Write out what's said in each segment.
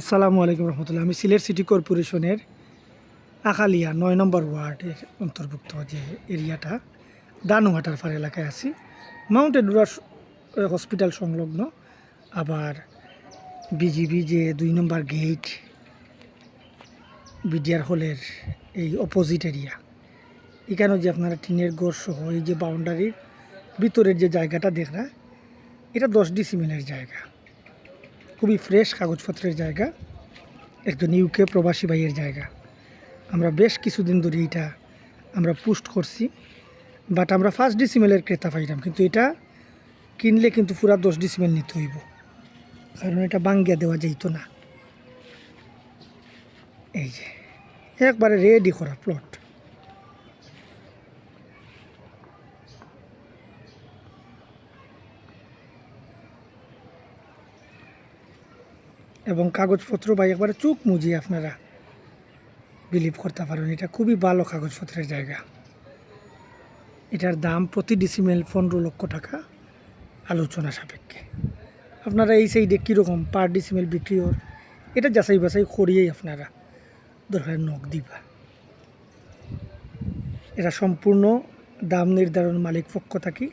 আসসালামু আলাইকুম রহমতুল্লাহ। আমি সিলেট সিটি কর্পোরেশনের আখালিয়া নয় নম্বর ওয়ার্ডের অন্তর্ভুক্ত যে এরিয়াটা, দানুহাটার ফার এলাকায় আছি। মাউন্ট এডুরা হসপিটাল সংলগ্ন, আবার বিজিবি যে দুই নম্বর গেট, বিডিআর হলের এই অপোজিট এরিয়া এখানেও যে আপনারা টিনের গড় সহ এই যে বাউন্ডারির ভিতরের যে জায়গাটা, দেখরা, এটা দশ ডিসিমিলের জায়গা। খুবই ফ্রেশ কাগজপত্রের জায়গা, একজন ইউকে প্রবাসী ভাইয়ের জায়গা। আমরা বেশ কিছুদিন ধরে এটা আমরা পোস্ট করছি বাট আমরা ফার্স্ট ডিসিমেলের ক্রেতা পাইলাম, কিন্তু এটা কিনলে কিন্তু পুরা দশ ডিসিমেল নিতে হইব, কারণ এটা বাঙ্গিয়া দেওয়া যাইত না। এই যে, একবারে রেডি করা প্লট এবং কাগজপত্র বা একবারে চোখ মুজিয়ে আপনারা বিলিভ করতে পারেন। এটা খুবই ভালো কাগজপত্রের জায়গা। এটার দাম প্রতি ডিসিমেল পনেরো লক্ষ টাকা আলোচনা সাপেক্ষে। আপনারা এই সাইডে কীরকম পার ডিসিমেল বিক্রি হর এটা যাচাই বাছাই করিয়েই আপনারা দরকার নখ দিবা। এরা সম্পূর্ণ দাম নির্ধারণ মালিক পক্ষ থাকি।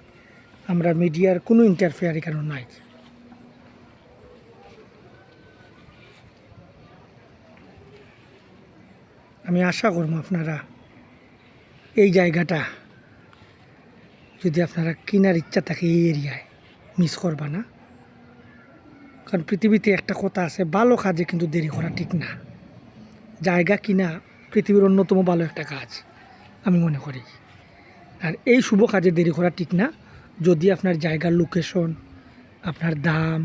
আমরা মিডিয়ার কোনো ইন্টারফেয়ার এখানে নাই। আমি আশা করব আপনারা এই জায়গাটা যদি আপনারা কেনার ইচ্ছা থাকে এই এরিয়ায় মিস করবা না। কারণ পৃথিবীতে একটা কথা আছে, ভালো কাজে কিন্তু দেরি করা ঠিক না। জায়গা কিনা পৃথিবীর অন্যতম ভালো একটা কাজ, আমি মনে করি। আর এই শুভ কাজে দেরি করা ঠিক না। যদি আপনার জায়গার লোকেশন আপনার দাম,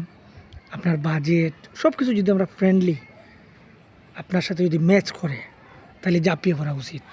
আপনার বাজেট সব কিছু যদি আমরা ফ্রেন্ডলি আপনার সাথে যদি ম্যাচ করে তাহলে জাপিয়ে পড়া উচিত।